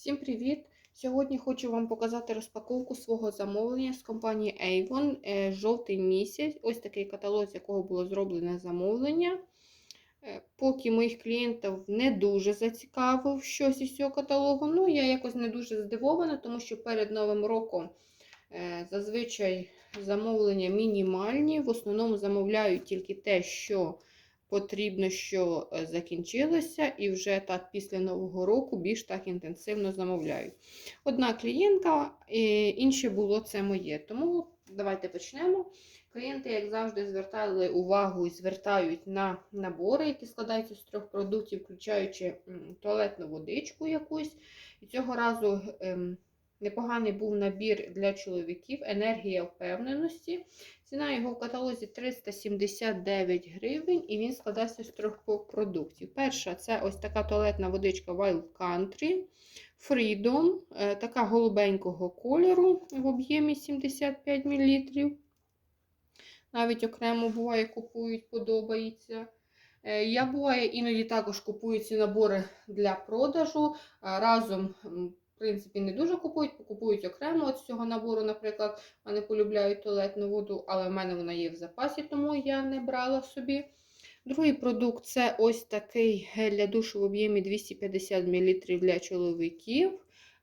Всім привіт! Сьогодні хочу вам показати розпаковку свого замовлення з компанії Avon е, жовтий місяць. Ось такий каталог, з якого було зроблене замовлення. Е, Поки моїх клієнтів не дуже зацікавив щось із цього каталогу, ну я якось не дуже здивована, тому що перед Новим роком е, зазвичай замовлення мінімальні. В основному замовляють тільки те, що потрібно, що е, закінчилося, і вже так після Нового року більш так інтенсивно замовляють. Одна клієнтка, інше було це моє. Тому давайте почнемо. Клієнти, як завжди, звертали увагу і звертають на набори, які складаються з трьох продуктів, включаючи туалетну водичку якусь. І цього разу ем, непоганий був набір для чоловіків енергія впевненості. Ціна його в каталозі 379 гривень, і він складається з трьох продуктів. Перша це ось така туалетна водичка Wild Country Freedom, е, така голубенького кольору в об'ємі 75 мл. Навіть окремо буває, купують, подобається. Е, Я буває, іноді також купую ці набори для продажу. Разом, м, в принципі, не дуже купують, купують окремо от з цього набору, наприклад, вони полюбляють туалетну воду, але в мене вона є в запасі, тому я не брала собі. Другий продукт це ось такий гель для душу в об'ємі 250 мл для чоловіків.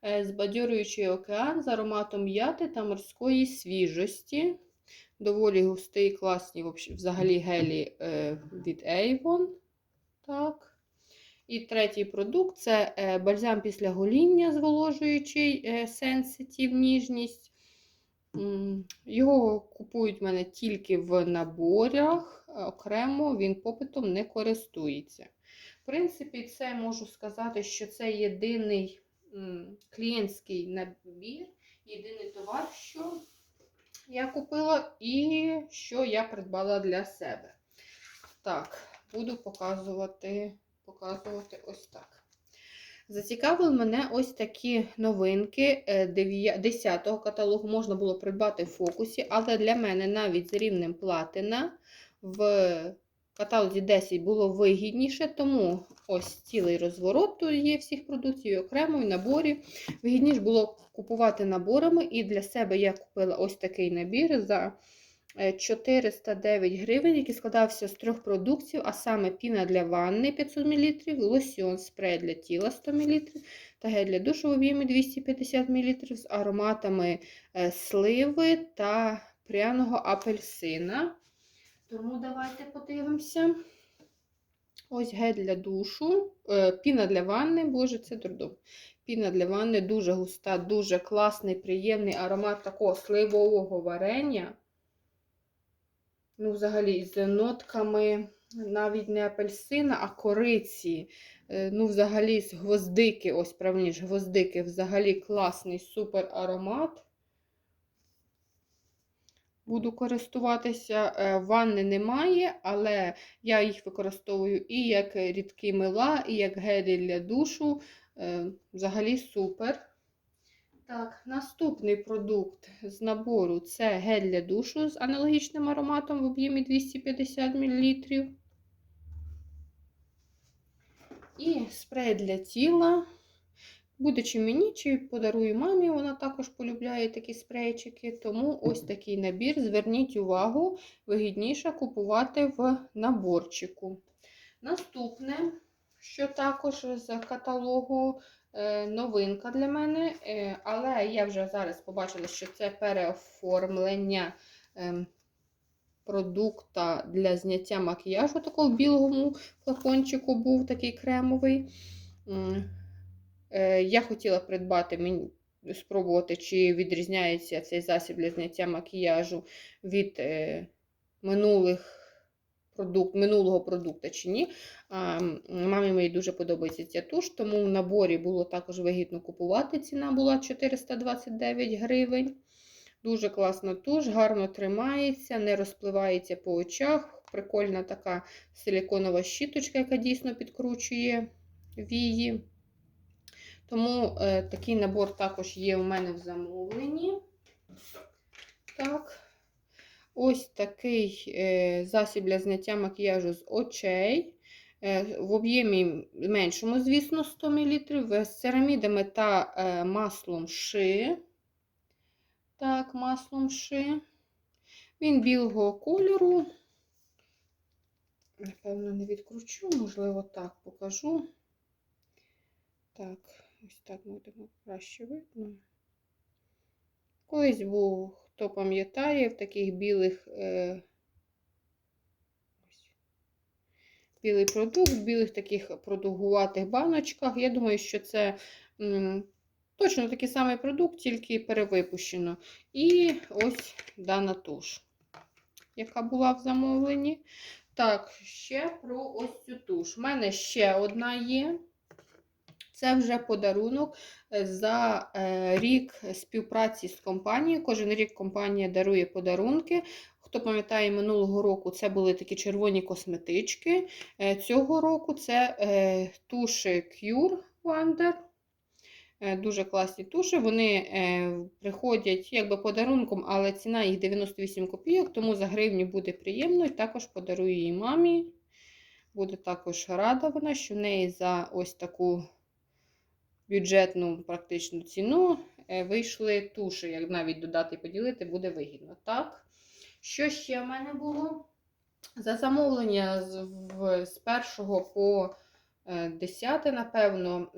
е, Збадьорюючий океан з ароматом м'яти та морської свіжості. Доволі густий, класні взагалі гелі е, від Avon. Так. І третій продукт це е, бальзам після гоління, зволожуючий е, Sensitive ніжність. Його купують в мене тільки в наборах, е, окремо він попитом не користується. В принципі, це можу сказати, що це єдиний клієнтський набір, єдиний товар, що я купила і що я придбала для себе. Так, буду показувати, показувати ось так. Зацікавили мене ось такі новинки 10-го каталогу можна було придбати в фокусі, але для мене навіть з рівнем платина в каталозі 10 було вигідніше, тому ось цілий розворот тут є всіх продуктів, і окремо, і наборі. Вигідніше було купувати наборами, і для себе я купила ось такий набір за е, 409 гривень, який складався з трьох продуктів, а саме піна для ванни 500 мл, лосьон спрей для тіла 100 мл та гель для душу в об'ємі 250 мл з ароматами е, сливи та пряного апельсина. Тому давайте подивимося. Ось гель для душу, е, піна для ванни, боже, це дурдом. Піна для ванни дуже густа, дуже класний, приємний аромат такого сливового варення. Ну, взагалі, з нотками навіть не апельсина, а кориці. Е, Ну, взагалі, з гвоздики, ось правильніше, гвоздики, взагалі класний супер аромат. Буду користуватися, е, ванни немає, але я їх використовую і як рідкі мила, і як гелі для душу. Е, Взагалі супер. Так, наступний продукт з набору це гель для душу з аналогічним ароматом в об'ємі 250 мл. І спрей для тіла. Буде чи мені, чи подарую мамі, вона також полюбляє такі спрейчики. Тому ось такий набір. Зверніть увагу, вигідніше купувати в наборчику. Наступне, що також з каталогу новинка для мене, е, але я вже зараз побачила, що це переоформлення е, продукта для зняття макіяжу. Такого білому флакончику був такий кремовий. Е, Я хотіла придбати, спробувати, чи відрізняється цей засіб для зняття макіяжу від е, минулих продукт, минулого продукту чи ні. А, мамі моїй дуже подобається ця туш, тому в наборі було також вигідно купувати. Ціна була 429 гривень. Дуже класна туш, гарно тримається, не розпливається по очах. Прикольна така силіконова щіточка, яка дійсно підкручує вії. Тому е, такий набор також є у мене в замовленні. Так. Ось такий е, засіб для зняття макіяжу з очей. Е, В об'ємі меншому, звісно, 100 мл, з церамідами та е, маслом ши. Так, маслом ши. Він білого кольору. Напевно, не відкручу, можливо, так покажу. Так, ось так буде краще видно. Колись був, хто пам'ятає, в таких білих е, білий продукт, в білих таких продовгуватих баночках. Я думаю, що це точно такий самий продукт, тільки перевипущено. І ось дана туш, яка була в замовленні. Так, ще про ось цю туш. У мене ще одна є. Це вже подарунок е, за е, рік співпраці з компанією. Кожен рік компанія дарує подарунки. Хто пам'ятає, минулого року це були такі червоні косметички. Е, Цього року це туші Cure Wonder. Дуже класні туші. Вони приходять якби подарунком, але ціна їх 98 копійок, тому за гривню буде приємно. І також подарую її мамі. Буде також рада вона, що в неї за ось таку бюджетну практичну ціну е, вийшли туші. Як навіть додати і поділити, буде вигідно. Так. Що ще в мене було? За замовлення з, в, з 1 по е, 10, напевно.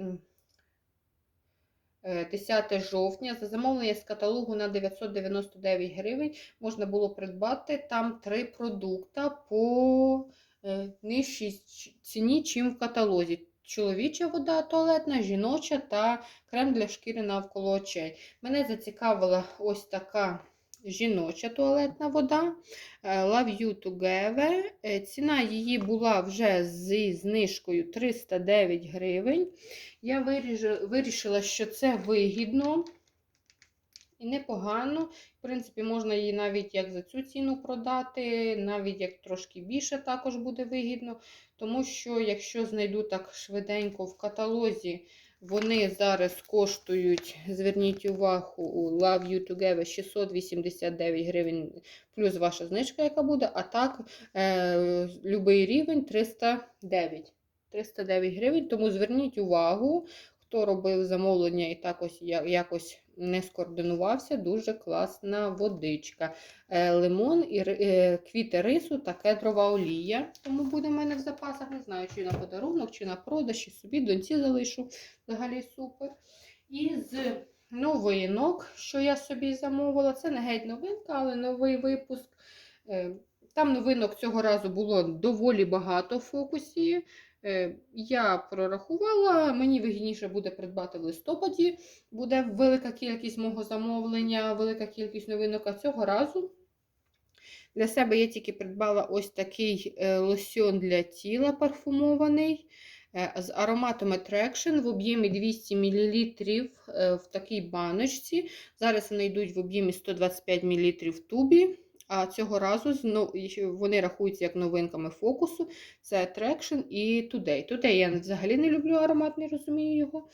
е, 10 жовтня за замовлення з каталогу на 999 гривень можна було придбати там три продукти по е, нижчій ціні, чим в каталозі. Чоловіча вода туалетна, жіноча та крем для шкіри навколо очей. Мене зацікавила ось така жіноча туалетна вода. е, Love You Together. Е, Ціна її була вже зі знижкою 309 гривень. Я вирішила, що це вигідно і непогано. В принципі, можна її навіть як за цю ціну продати, навіть як трошки більше також буде вигідно. Тому що, якщо знайду так швиденько в каталозі, вони зараз коштують, зверніть увагу, у Love You Together 689 гривень, плюс ваша знижка, яка буде, а так, е, любий рівень 309. 309 гривень, тому зверніть увагу, хто робив замовлення і так якось не скоординувався, дуже класна водичка. Е, Лимон і е, квіти рису та кедрова олія. Тому буде в мене в запасах. Не знаю, чи на подарунок, чи на продаж, чи собі доньці залишу. Взагалі супер. І з новинок, що я собі замовила, це не геть новинка, але новий випуск. Е, Там новинок цього разу було доволі багато в фокусі. Е, Я прорахувала, мені вигідніше буде придбати в листопаді. Буде велика кількість мого замовлення, велика кількість новинок. А цього разу для себе я тільки придбала ось такий е, лосьон для тіла парфумований е, з ароматом Attraction в об'ємі 200 мл в такій баночці. Зараз вони йдуть в об'ємі 125 мл в тубі. А цього разу зно- вони рахуються як новинками фокусу. Це Attraction і Today. Today я взагалі не люблю аромат, не розумію його.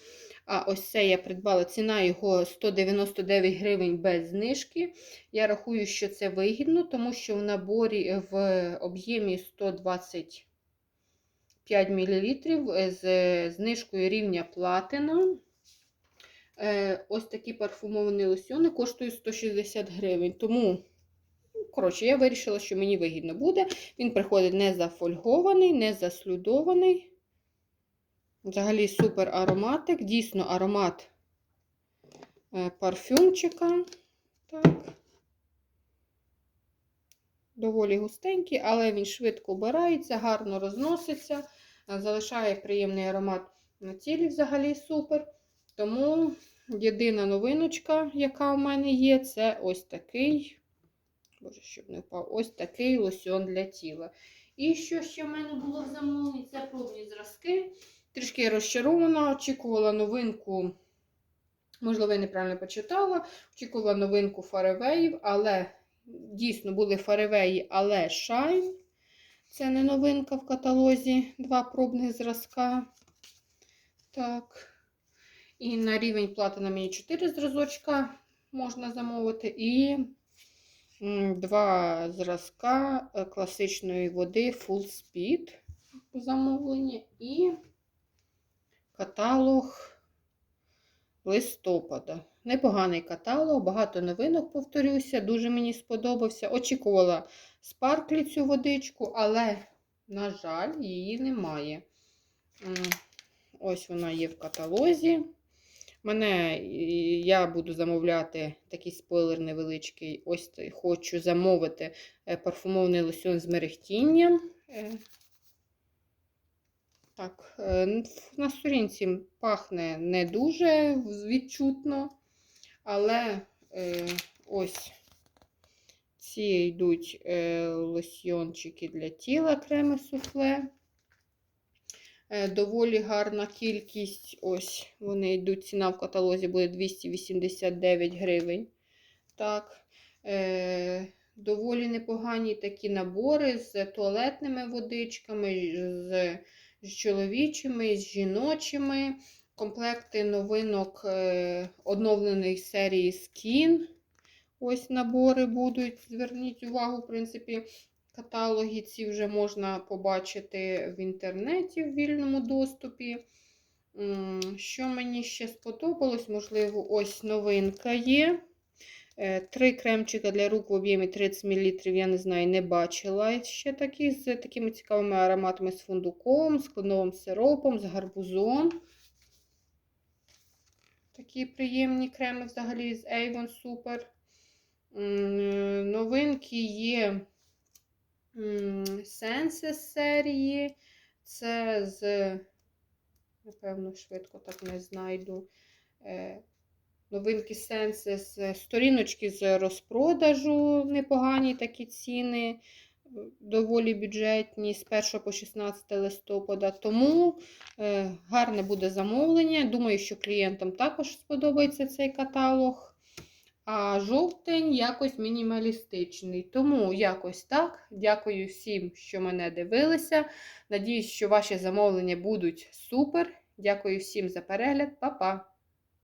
А ось це я придбала. Ціна його 199 гривень без знижки. Я рахую, що це вигідно, тому що в наборі в об'ємі 125 мл з знижкою рівня платина. Е, Ось такі парфумовані лосьони коштують 160 гривень. Тому, ну, коротше, я вирішила, що мені вигідно буде. Він приходить не зафольгований, не заслюдований. Взагалі супер ароматик. Дійсно аромат е, парфюмчика. Так. Доволі густенький, але він швидко обирається, гарно розноситься, е, залишає приємний аромат на тілі взагалі супер. Тому єдина новиночка, яка у мене є, це ось такий. Боже, щоб не впав, ось такий лосьон для тіла. І що ще в мене було в замовленні? Це пробні зразки. Трішки розчарована, очікувала новинку, можливо, я неправильно почитала. Очікувала новинку фаревеїв, але дійсно були фаревеї, але Shine. Це не новинка в каталозі. Два пробних зразка. Так. І на рівень плати на мені 4 зразочка можна замовити. І два зразка е, класичної води Full Speed. замовлення і каталог листопада. Непоганий каталог, багато новинок, повторюся, дуже мені сподобався. Очікувала спарклі цю водичку, але, на жаль, її немає. Ось вона є в каталозі. Мене, я буду замовляти такий спойлер невеличкий. Ось хочу замовити е, парфумовний лосьон з мерехтінням. Е, Так, е, на сторінці пахне не дуже відчутно, але ось ці йдуть лосьйончики для тіла, креми суфле. Е, Доволі гарна кількість. Ось вони йдуть. Ціна в каталозі буде 289 гривень. Так. Е, доволі непогані такі набори з туалетними водичками, з, з чоловічими, з жіночими. Комплекти новинок е, оновленої серії Skin. Ось набори будуть. Зверніть увагу, в принципі, Каталоги ці вже можна побачити в інтернеті в вільному доступі. Що мені ще сподобалось, можливо, ось новинка є. Е, Три кремчика для рук в об'ємі 30 мл, я не знаю, не бачила ще такі з такими цікавими ароматами з фундуком, з кленовим сиропом, з гарбузом. Такі приємні креми взагалі з Avon Super. Е, Новинки є. Senses серії. Це з, напевно, швидко так не знайду. Е, Новинки Senses, сторіночки з розпродажу, непогані такі ціни, доволі бюджетні з 1 по 16 листопада. Тому е, гарне буде замовлення. Думаю, що клієнтам також сподобається цей каталог. А жовтень якось мінімалістичний. Тому якось так. Дякую всім, що мене дивилися. Надіюсь, що ваші замовлення будуть супер. Дякую всім за перегляд. Па-па!